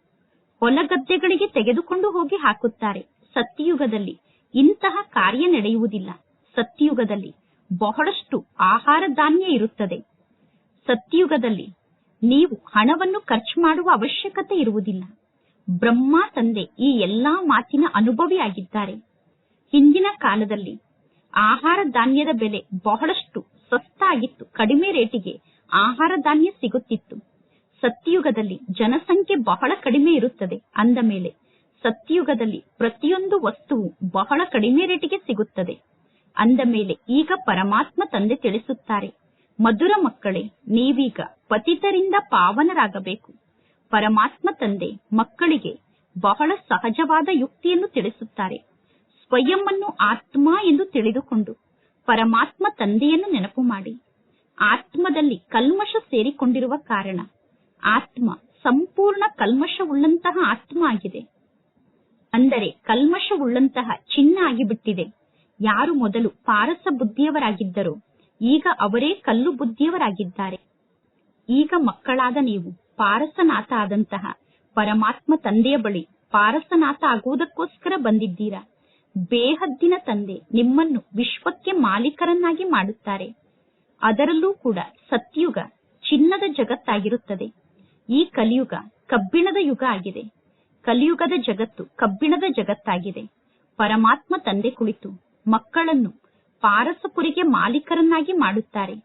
ಹೊಲಗದ್ದೆಗಳಿಗೆ ತೆಗೆದುಕೊಂಡು ಹೋಗಿ ಹಾಕುತ್ತಾರೆ. ಸತ್ಯಯುಗದಲ್ಲಿ ಇಂತಹ ಕಾರ್ಯ ನಡೆಯುವುದಿಲ್ಲ. ಸತ್ಯಯುಗದಲ್ಲಿ ಬಹಳಷ್ಟು ಆಹಾರ ಧಾನ್ಯ ಇರುತ್ತದೆ. ಸತ್ಯಯುಗದಲ್ಲಿ ನೀವು ಹಣವನ್ನು ಖರ್ಚು ಮಾಡುವ ಅವಶ್ಯಕತೆ ಇರುವುದಿಲ್ಲ. ಬ್ರಹ್ಮ ತಂದೆ ಈ ಎಲ್ಲಾ ಮಾತಿನ ಅನುಭವಿಯಾಗಿದ್ದಾರೆ. ಹಿಂದಿನ ಕಾಲದಲ್ಲಿ ಆಹಾರ ಧಾನ್ಯದ ಬೆಲೆ ಬಹಳಷ್ಟು ಸಸ್ತ ಆಗಿತ್ತು ಕಡಿಮೆ ರೇಟಿಗೆ ಆಹಾರ ಧಾನ್ಯ ಸಿಗುತ್ತಿತ್ತು. ಸತ್ಯಯುಗದಲ್ಲಿ ಜನಸಂಖ್ಯೆ ಬಹಳ ಕಡಿಮೆ ಇರುತ್ತದೆ. ಅಂದ ಮೇಲೆ ಸತ್ಯಯುಗದಲ್ಲಿ ಪ್ರತಿಯೊಂದು ವಸ್ತುವು ಬಹಳ ಕಡಿಮೆ ರೇಟಿಗೆ ಸಿಗುತ್ತದೆ. ಅಂದ ಮೇಲೆ ಈಗ ಪರಮಾತ್ಮ ತಂದೆ ತಿಳಿಸುತ್ತಾರೆ, ಮಧುರ ಮಕ್ಕಳೇ, ನೀವೀಗ ಪತಿತರಿಂದ ಪಾವನರಾಗಬೇಕು. ಪರಮಾತ್ಮ ತಂದೆ ಮಕ್ಕಳಿಗೆ ಬಹಳ ಸಹಜವಾದ ಯುಕ್ತಿಯನ್ನು ತಿಳಿಸುತ್ತಾರೆ. ಸ್ವಯಂವನ್ನು ಆತ್ಮ ಎಂದು ತಿಳಿದುಕೊಂಡು ಪರಮಾತ್ಮ ತಂದೆಯನ್ನು ನೆನಪು ಮಾಡಿ. ಆತ್ಮದಲ್ಲಿ ಕಲ್ಮಶ ಸೇರಿಕೊಂಡಿರುವ ಕಾರಣ ಆತ್ಮ ಸಂಪೂರ್ಣ ಕಲ್ಮಶವುಳ್ಳಂತಹ ಆತ್ಮ ಆಗಿದೆ. ಅಂದರೆ ಕಲ್ಮಶವುಳ್ಳಂತಹ ಚಿನ್ನ ಆಗಿಬಿಟ್ಟಿದೆ. ಯಾರು ಮೊದಲು ಪಾರಸ ಬುದ್ಧಿಯವರಾಗಿದ್ದರೋ ಈಗ ಅವರೇ ಕಲ್ಲು ಬುದ್ಧಿಯವರಾಗಿದ್ದಾರೆ. ಈಗ ಮಕ್ಕಳಾದ ನೀವು ಪಾರಸನಾಥ ಆದಂತಹ ಪರಮಾತ್ಮ ತಂದೆಯ ಬಳಿ ಪಾರಸನಾಥ ಆಗುವುದಕ್ಕೋಸ್ಕರ ಬಂದಿದ್ದೀರಾ? ಬೇಹದ್ದಿನ ತಂದೆ ನಿಮ್ಮನ್ನು ವಿಶ್ವಕ್ಕೆ ಮಾಲೀಕರನ್ನಾಗಿ ಮಾಡುತ್ತಾರೆ. ಅದರಲ್ಲೂ ಕೂಡ ಸತ್ಯುಗ ಚಿನ್ನದ ಜಗತ್ತಾಗಿರುತ್ತದೆ. ಈ ಕಲಿಯುಗ ಕಬ್ಬಿಣದ ಯುಗ ಆಗಿದೆ. ಕಲಿಯುಗದ ಜಗತ್ತು ಕಬ್ಬಿಣದ ಜಗತ್ತಾಗಿದೆ. ಪರಮಾತ್ಮ ತಂದೆ ಕುಳಿತು ಮಕ್ಕಳನ್ನು ಪಾರಸಪುರಿಗೆ ಮಾಲೀಕರನ್ನಾಗಿ ಮಾಡುತ್ತಾರೆ.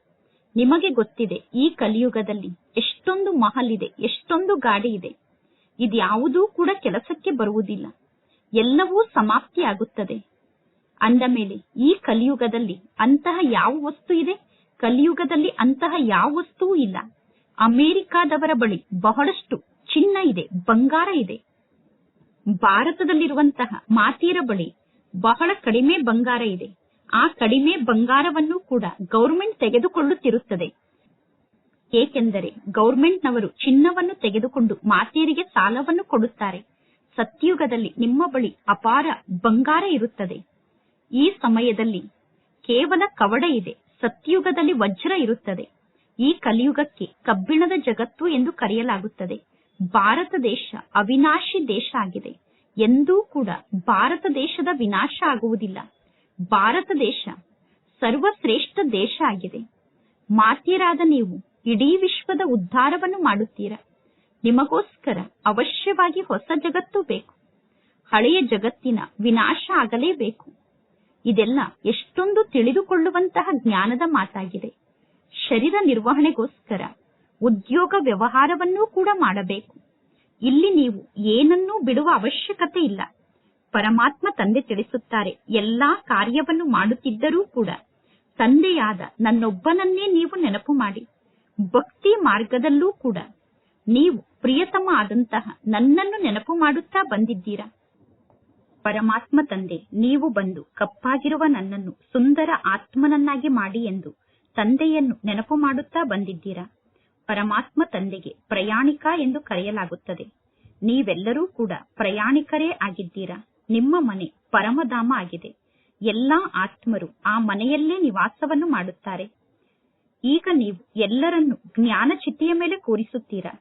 ನಿಮಗೆ ಗೊತ್ತಿದೆ, ಈ ಕಲಿಯುಗದಲ್ಲಿ ಎಷ್ಟೊಂದು ಮಹಲ್ ಇದೆ, ಎಷ್ಟೊಂದು ಗಾಡಿ ಇದೆ. ಇದ್ಯಾವುದೂ ಕೂಡ ಕೆಲಸಕ್ಕೆ ಬರುವುದಿಲ್ಲ. ಎಲ್ಲವೂ ಸಮಾಪ್ತಿಯಾಗುತ್ತದೆ. ಅಂದ ಮೇಲೆ ಈ ಕಲಿಯುಗದಲ್ಲಿ ಅಂತಹ ಯಾವ ವಸ್ತು ಇದೆ? ಕಲಿಯುಗದಲ್ಲಿ ಅಂತಹ ಯಾವ ವಸ್ತುವೂ ಇಲ್ಲ. ಅಮೆರಿಕಾದವರ ಬಳಿ ಬಹಳಷ್ಟು ಚಿನ್ನ ಇದೆ, ಬಂಗಾರ ಇದೆ. ಭಾರತದಲ್ಲಿರುವಂತಹ ಮಾತಿಯರ ಬಳಿ ಬಹಳ ಕಡಿಮೆ ಬಂಗಾರ ಇದೆ. ಆ ಕಡಿಮೆ ಬಂಗಾರವನ್ನು ಕೂಡ ಗೌರ್ಮೆಂಟ್ ತೆಗೆದುಕೊಳ್ಳುತ್ತಿರುತ್ತದೆ. ಏಕೆಂದರೆ ಗೌರ್ಮೆಂಟ್ನವರು ಚಿನ್ನವನ್ನು ತೆಗೆದುಕೊಂಡು ಮಾತೇರಿಗೆ ಸಾಲವನ್ನು ಕೊಡುತ್ತಾರೆ. ಸತ್ಯುಗದಲ್ಲಿ ನಿಮ್ಮ ಬಳಿ ಅಪಾರ ಬಂಗಾರ ಇರುತ್ತದೆ. ಈ ಸಮಯದಲ್ಲಿ ಕೇವಲ ಕವಡ ಇದೆ, ಸತ್ಯುಗದಲ್ಲಿ ವಜ್ರ ಇರುತ್ತದೆ. ಈ ಕಲಿಯುಗಕ್ಕೆ ಕಬ್ಬಿಣದ ಜಗತ್ತು ಎಂದು ಕರೆಯಲಾಗುತ್ತದೆ. ಭಾರತ ದೇಶ ಅವಿನಾಶಿ ದೇಶ ಆಗಿದೆ. ಎಂದೂ ಕೂಡ ಭಾರತ ದೇಶದ ವಿನಾಶ ಆಗುವುದಿಲ್ಲ. ಭಾರತ ದೇಶ ಸರ್ವಶ್ರೇಷ್ಠ ದೇಶ ಆಗಿದೆ. ಮಾತಿರಾದ ನೀವು ಇಡೀ ವಿಶ್ವದ ಉದ್ಧಾರವನ್ನು ಮಾಡುತ್ತೀರಾ? ನಿಮಗೋಸ್ಕರ ಅವಶ್ಯವಾಗಿ ಹೊಸ ಜಗತ್ತು ಬೇಕು. ಹಳೆಯ ಜಗತ್ತಿನ ವಿನಾಶ ಆಗಲೇಬೇಕು. ಇದೆಲ್ಲ ಎಷ್ಟೊಂದು ತಿಳಿದುಕೊಳ್ಳುವಂತಹ ಜ್ಞಾನದ ಮಾತಾಗಿದೆ. ಶರೀರ ನಿರ್ವಹಣೆಗೋಸ್ಕರ ಉದ್ಯೋಗ ವ್ಯವಹಾರವನ್ನೂ ಕೂಡ ಮಾಡಬೇಕು. ಇಲ್ಲಿ ನೀವು ಏನನ್ನೂ ಬಿಡುವ ಅವಶ್ಯಕತೆ ಇಲ್ಲ. ಪರಮಾತ್ಮ ತಂದೆ ತಿಳಿಸುತ್ತಾರೆ, ಎಲ್ಲಾ ಕಾರ್ಯವನ್ನು ಮಾಡುತ್ತಿದ್ದರೂ ಕೂಡ ತಂದೆಯಾದ ನನ್ನೊಬ್ಬನನ್ನೇ ನೀವು ನೆನಪು ಮಾಡಿ. ಭಕ್ತಿ ಮಾರ್ಗದಲ್ಲೂ ಕೂಡ ನೀವು ಪ್ರಿಯತಮ ಆದಂತಹ ನನ್ನನ್ನು ನೆನಪು ಮಾಡುತ್ತಾ ಬಂದಿದ್ದೀರಾ? ಪರಮಾತ್ಮ ತಂದೆ, ನೀವು ಬಂದು ಕಪ್ಪಾಗಿರುವ ನನ್ನನ್ನು ಸುಂದರ ಆತ್ಮನನ್ನಾಗಿ ಮಾಡಿ ಎಂದು ತಂದೆಯನ್ನು ನೆನಪು ಮಾಡುತ್ತಾ ಬಂದಿದ್ದೀರಾ? ಪರಮಾತ್ಮ ತಂದೆಗೆ ಪ್ರಯಾಣಿಕ ಎಂದು ಕರೆಯಲಾಗುತ್ತದೆ. ನೀವೆಲ್ಲರೂ ಕೂಡ ಪ್ರಯಾಣಿಕರೇ ಆಗಿದ್ದೀರಾ? ನಿಮ್ಮ ಮನೆ ಪರಮಧಾಮ ಆಗಿದೆ. ಎಲ್ಲಾ ಆತ್ಮರು ಆ ಮನೆಯಲ್ಲೇ ನಿವಾಸವನ್ನು ಮಾಡುತ್ತಾರೆ. ಈಗ ನೀವು ಎಲ್ಲರನ್ನು ಜ್ಞಾನ ಚಿತೆಯ ಮೇಲೆ ಕೂರಿಸುತ್ತೀರಾ?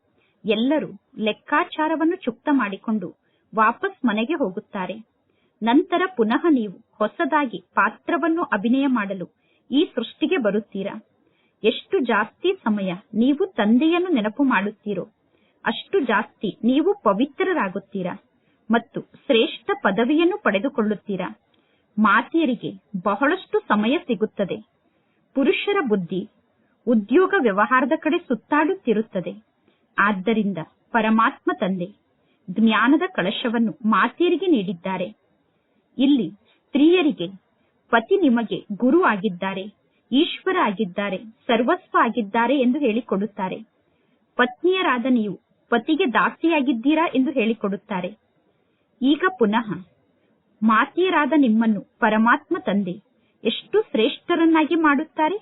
ಎಲ್ಲರೂ ಲೆಕ್ಕಾಚಾರವನ್ನು ಚುಕ್ತ ಮಾಡಿಕೊಂಡು ವಾಪಸ್ ಮನೆಗೆ ಹೋಗುತ್ತಾರೆ. ನಂತರ ಪುನಃ ನೀವು ಹೊಸದಾಗಿ ಪಾತ್ರವನ್ನು ಅಭಿನಯ ಮಾಡಲು ಈ ಸೃಷ್ಟಿಗೆ ಬರುತ್ತೀರಾ? ಎಷ್ಟು ಜಾಸ್ತಿ ಸಮಯ ನೀವು ತಂದೆಯನ್ನು ನೆನಪು ಮಾಡುತ್ತೀರೋ, ಅಷ್ಟು ಜಾಸ್ತಿ ನೀವು ಪವಿತ್ರರಾಗುತ್ತೀರಾ ಮತ್ತು ಶ್ರೇಷ್ಠ ಪದವಿಯನ್ನು ಪಡೆದುಕೊಳ್ಳುತ್ತೀರಾ? ಮಾತೆಯರಿಗೆ ಬಹಳಷ್ಟು ಸಮಯ ಸಿಗುತ್ತದೆ. ಪುರುಷರ ಬುದ್ಧಿ ಉದ್ಯೋಗ ವ್ಯವಹಾರದ ಕಡೆ ಸುತ್ತಾಡುತ್ತಿರುತ್ತದೆ. ಆದ್ದರಿಂದ ಪರಮಾತ್ಮ ತಂದೆ ಜ್ಞಾನದ ಕಳಶವನ್ನು ಮಾತೆಯರಿಗೆ ನೀಡಿದ್ದಾರೆ. ಇಲ್ಲಿ ಸ್ತ್ರೀಯರಿಗೆ ಪತಿ ನಿಮಗೆ ಗುರು ಆಗಿದ್ದಾರೆ, ಈಶ್ವರ ಆಗಿದ್ದಾರೆ, ಸರ್ವಸ್ವ ಆಗಿದ್ದಾರೆ ಎಂದು ಹೇಳಿಕೊಡುತ್ತಾರೆ. ಪತ್ನಿಯರಾದ ನೀವು ಪತಿಗೆ ದಾಸಿಯಾಗಿದ್ದೀರಾ ಎಂದು ಹೇಳಿಕೊಡುತ್ತಾರೆ. ಈಗ ಪುನಃ ಮಾತೆಯರಾದ ನಿಮ್ಮನ್ನು ಪರಮಾತ್ಮ ತಂದೆ ಎಷ್ಟು ಶ್ರೇಷ್ಠರನ್ನಾಗಿ ಮಾಡುತ್ತಾರೆ?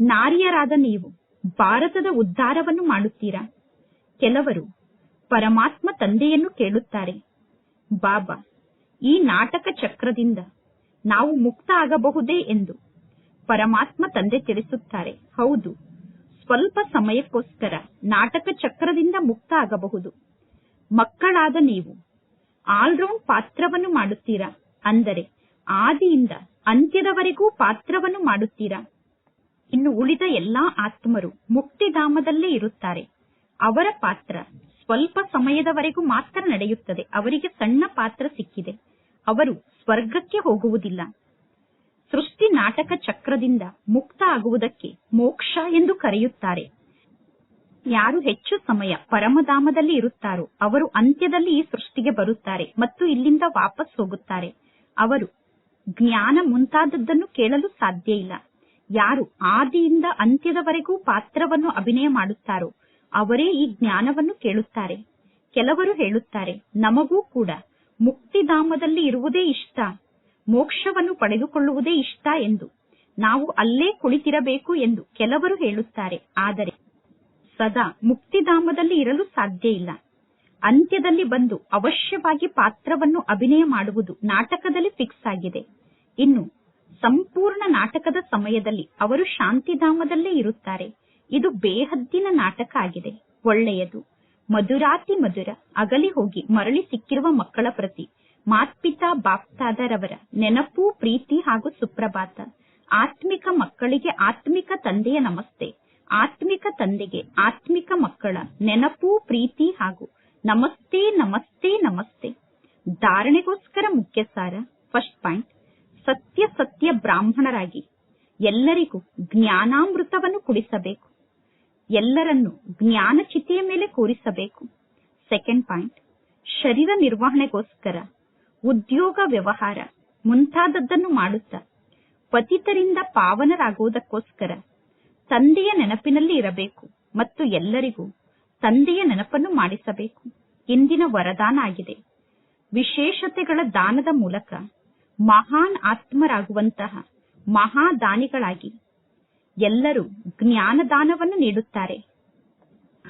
ನಾರಿಯರಾದ ನೀವು ಭಾರತದ ಉದ್ಧಾರವನ್ನು ಮಾಡುತ್ತೀರಾ? ಕೆಲವರು ಪರಮಾತ್ಮ ತಂದೆಯನ್ನು ಕೇಳುತ್ತಾರೆ. ಬಾಬಾ, ಈ ನಾಟಕ ಚಕ್ರದಿಂದ ನಾವು ಮುಕ್ತ ಆಗಬಹುದೇ ಎಂದು ಪರಮಾತ್ಮ ತಂದೆ ತಿಳಿಸುತ್ತಾರೆ. ಹೌದು, ಸ್ವಲ್ಪ ಸಮಯಕ್ಕೋಸ್ಕರ ನಾಟಕ ಚಕ್ರದಿಂದ ಮುಕ್ತ ಆಗಬಹುದು. ಮಕ್ಕಳಾದ ನೀವು ಆಲ್ರೌಂಡ್ ಪಾತ್ರವನ್ನು ಮಾಡುತ್ತೀರಾ? ಅಂದರೆ ಆದಿಯಿಂದ ಅಂತ್ಯದವರೆಗೂ ಪಾತ್ರವನ್ನು ಮಾಡುತ್ತೀರಾ? ಇನ್ನು ಉಳಿದ ಎಲ್ಲಾ ಆತ್ಮರು ಮುಕ್ತಿಧಾಮದಲ್ಲೇ ಇರುತ್ತಾರೆ. ಅವರ ಪಾತ್ರ ಸ್ವಲ್ಪ ಸಮಯದವರೆಗೂ ಮಾತ್ರ ನಡೆಯುತ್ತದೆ. ಅವರಿಗೆ ಸಣ್ಣ ಪಾತ್ರ ಸಿಕ್ಕಿದೆ. ಅವರು ಸ್ವರ್ಗಕ್ಕೆ ಹೋಗುವುದಿಲ್ಲ. ಸೃಷ್ಟಿ ನಾಟಕ ಚಕ್ರದಿಂದ ಮುಕ್ತ ಆಗುವುದಕ್ಕೆ ಮೋಕ್ಷ ಎಂದು ಕರೆಯುತ್ತಾರೆ. ಯಾರು ಹೆಚ್ಚು ಸಮಯ ಪರಮಧಾಮದಲ್ಲಿ ಇರುತ್ತಾರೋ ಅವರು ಅಂತ್ಯದಲ್ಲಿ ಈ ಸೃಷ್ಟಿಗೆ ಬರುತ್ತಾರೆ ಮತ್ತು ಇಲ್ಲಿಂದ ವಾಪಸ್ ಹೋಗುತ್ತಾರೆ. ಅವರು ಜ್ಞಾನ ಮುಂತಾದದ್ದನ್ನು ಕೇಳಲು ಸಾಧ್ಯ ಇಲ್ಲ. ಯಾರು ಆದಿಯಿಂದ ಅಂತ್ಯದವರೆಗೂ ಪಾತ್ರವನ್ನು ಅಭಿನಯ ಮಾಡುತ್ತಾರೋ ಅವರೇ ಈ ಜ್ಞಾನವನ್ನು ಕೇಳುತ್ತಾರೆ. ಕೆಲವರು ಹೇಳುತ್ತಾರೆ, ನಮಗೂ ಕೂಡ. ಮುಕ್ತಿಧಾಮದಲ್ಲಿ ಇರುವುದೇ ಇಷ್ಟ. ಮೋಕ್ಷವನ್ನು ಪಡೆದುಕೊಳ್ಳುವುದೇ ಇಷ್ಟ ಎಂದು. ನಾವು ಅಲ್ಲೇ ಕುಳಿತಿರಬೇಕು ಎಂದು ಕೆಲವರು ಹೇಳುತ್ತಾರೆ. ಆದರೆ ಸದಾ ಮುಕ್ತಿಧಾಮದಲ್ಲಿ ಇರಲು ಸಾಧ್ಯ ಇಲ್ಲ. ಅಂತ್ಯದಲ್ಲಿ ಬಂದು ಅವಶ್ಯವಾಗಿ ಪಾತ್ರವನ್ನು ಅಭಿನಯ ಮಾಡುವುದು ನಾಟಕದಲ್ಲಿ ಫಿಕ್ಸ್ ಆಗಿದೆ. ಇನ್ನು ಸಂಪೂರ್ಣ ನಾಟಕದ ಸಮಯದಲ್ಲಿ ಅವರು ಶಾಂತಿಧಾಮದಲ್ಲೇ ಇರುತ್ತಾರೆ. ಇದು ಬೇಹದ್ದಿನ ನಾಟಕ ಆಗಿದೆ. ಒಳ್ಳೆಯದು. ಮಧುರಾತಿ ಮಧುರ, ಅಗಲಿ ಹೋಗಿ ಮರಳಿ ಸಿಕ್ಕಿರುವ ಮಕ್ಕಳ ಪ್ರತಿ, ಮಾತ್ಪಿತಾ ಬಾಪ್ತಾದರವರ ನೆನಪು, ಪ್ರೀತಿ ಹಾಗೂ ಸುಪ್ರಭಾತ. ಆತ್ಮಿಕ ಮಕ್ಕಳಿಗೆ ಆತ್ಮಿಕ ತಂದೆಯ ನಮಸ್ತೆ. ಆತ್ಮಿಕ ತಂದೆಗೆ ಆತ್ಮಿಕ ಮಕ್ಕಳ ನೆನಪು, ಪ್ರೀತಿ ಹಾಗೂ ನಮಸ್ತೆ ನಮಸ್ತೆ ನಮಸ್ತೆ. ಧಾರಣೆಗೋಸ್ಕರ ಮುಖ್ಯ ಸಾರ ಫಸ್ಟ್ ಪಾಯಿಂಟ್. ಸತ್ಯ ಸತ್ಯ ಬ್ರಾಹ್ಮಣರಾಗಿ ಎಲ್ಲರಿಗೂ ಜ್ಞಾನಾಮೃತವನ್ನು ಕುಡಿಸಬೇಕು. ಎಲ್ಲರನ್ನು ಜ್ಞಾನ ಚಿತೆಯ ಮೇಲೆ ಕೂರಿಸಬೇಕು. ಸೆಕೆಂಡ್ ಪಾಯಿಂಟ್ ಶರೀರ ನಿರ್ವಹಣೆಗೋಸ್ಕರ ಉದ್ಯೋಗ ವ್ಯವಹಾರ ಮುಂತಾದದ್ದನ್ನು ಮಾಡುತ್ತಾ ಪತಿತರಿಂದ ಪಾವನರಾಗುವುದಕ್ಕೋಸ್ಕರ ತಂದೆಯ ನೆನಪಿನಲ್ಲಿ ಇರಬೇಕು ಮತ್ತು ಎಲ್ಲರಿಗೂ ತಂದೆಯ ನೆನಪನ್ನು ಮಾಡಿಸಬೇಕು. ಇಂದಿನ ವರದಾನ ಆಗಿದೆ. ವಿಶೇಷತೆಗಳ ದಾನದ ಮೂಲಕ ಮಹಾನ್ ಆತ್ಮರಾಗುವಂತಹ ಮಹಾದಾನಿಗಳಾಗಿ ಎಲ್ಲರೂ ಜ್ಞಾನದಾನವನ್ನು ನೀಡುತ್ತಾರೆ.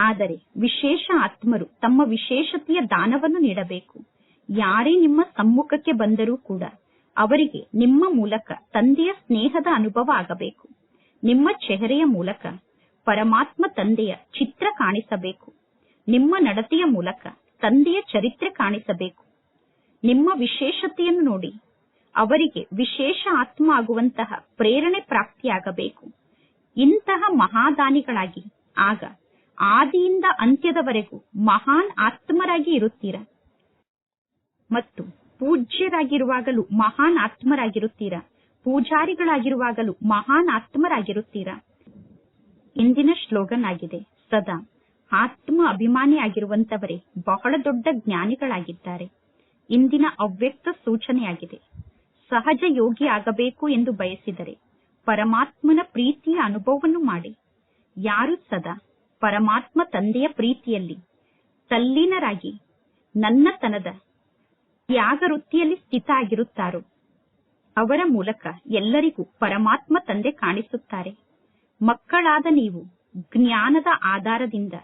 ಆದರೆ ವಿಶೇಷ ಆತ್ಮರು ತಮ್ಮ ವಿಶೇಷತೆಯ ದಾನವನ್ನು ನೀಡಬೇಕು. ಯಾರೇ ನಿಮ್ಮ ಸಮ್ಮುಖಕ್ಕೆ ಬಂದರೂ ಕೂಡ ಅವರಿಗೆ ನಿಮ್ಮ ಮೂಲಕ ತಂದೆಯ ಸ್ನೇಹದ ಅನುಭವ ಆಗಬೇಕು. ನಿಮ್ಮ ಚೆಹರೆಯ ಮೂಲಕ ಪರಮಾತ್ಮ ತಂದೆಯ ಚಿತ್ರ ಕಾಣಿಸಬೇಕು. ನಿಮ್ಮ ನಡತೆಯ ಮೂಲಕ ತಂದೆಯ ಚರಿತ್ರೆ ಕಾಣಿಸಬೇಕು. ನಿಮ್ಮ ವಿಶೇಷತೆಯನ್ನು ನೋಡಿ ಅವರಿಗೆ ವಿಶೇಷ ಆತ್ಮ ಆಗುವಂತಹ ಪ್ರೇರಣೆ ಪ್ರಾಪ್ತಿಯಾಗಬೇಕು. ಇಂತಹ ಮಹಾದಾನಿಗಳಾಗಿ ಆಗ ಆದಿಯಿಂದ ಅಂತ್ಯದವರೆಗೂ ಮಹಾನ್ ಆತ್ಮರಾಗಿ ಇರುತ್ತೀರಾ? ಮತ್ತು ಪೂಜ್ಯರಾಗಿರುವಾಗಲೂ ಮಹಾನ್ ಆತ್ಮರಾಗಿರುತ್ತೀರಾ? ಪೂಜಾರಿಗಳಾಗಿರುವಾಗಲೂ ಮಹಾನ್ ಆತ್ಮರಾಗಿರುತ್ತೀರಾ? ಇಂದಿನ ಶ್ಲೋಗನ್ ಆಗಿದೆ ಸದಾ ಆತ್ಮ ಅಭಿಮಾನಿ ಆಗಿರುವಂತವರೇ ಬಹಳ ದೊಡ್ಡ ಜ್ಞಾನಿಗಳಾಗಿದ್ದಾರೆ. ಇಂದಿನ ಅವ್ಯಕ್ತ ಸೂಚನೆಯಾಗಿದೆ. ಸಹಜ ಯೋಗಿ ಆಗಬೇಕು ಎಂದು ಬಯಸಿದರೆ ಪರಮಾತ್ಮನ ಪ್ರೀತಿಯ ಅನುಭವವನ್ನು ಮಾಡಿ. ಯಾರು ಸದಾ ಪರಮಾತ್ಮ ತಂದೆಯ ಪ್ರೀತಿಯಲ್ಲಿ ತಲ್ಲೀನರಾಗಿ ನನ್ನತನದ ತ್ಯಾಗ ವೃತ್ತಿಯಲ್ಲಿ ಸ್ಥಿತ ಆಗಿರುತ್ತಾರೋ ಅವರ ಮೂಲಕ ಎಲ್ಲರಿಗೂ ಪರಮಾತ್ಮ ತಂದೆ ಕಾಣಿಸುತ್ತಾರೆ. ಮಕ್ಕಳಾದ ನೀವು ಜ್ಞಾನದ ಆಧಾರದಿಂದ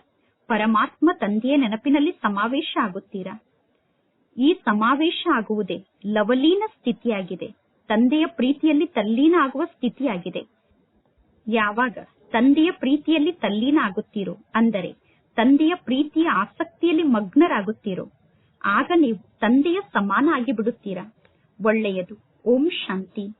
ಪರಮಾತ್ಮ ತಂದೆಯ ನೆನಪಿನಲ್ಲಿ ಸಮಾವೇಶ ಆಗುತ್ತೀರಾ? ಈ ಸಮಾವೇಶ ಆಗುವುದೇ ಲವಲೀನ ಸ್ಥಿತಿಯಾಗಿದೆ. ತಂದೆಯ ಪ್ರೀತಿಯಲ್ಲಿ ತಲ್ಲೀನ ಆಗುವ ಸ್ಥಿತಿಯಾಗಿದೆ. ಯಾವಾಗ ತಂದೆಯ ಪ್ರೀತಿಯಲ್ಲಿ ತಲ್ಲೀನ ಆಗುತ್ತೀರೋ, ಅಂದರೆ ತಂದೆಯ ಪ್ರೀತಿಯ ಆಸಕ್ತಿಯಲ್ಲಿ ಮಗ್ನರಾಗುತ್ತೀರೋ, ಆಗ ನೀವು ತಂದೆಯ ಸಮಾನ ಆಗಿ ಬಿಡುತ್ತೀರಾ ಒಳ್ಳೆಯದು. ಓಂ ಶಾಂತಿ.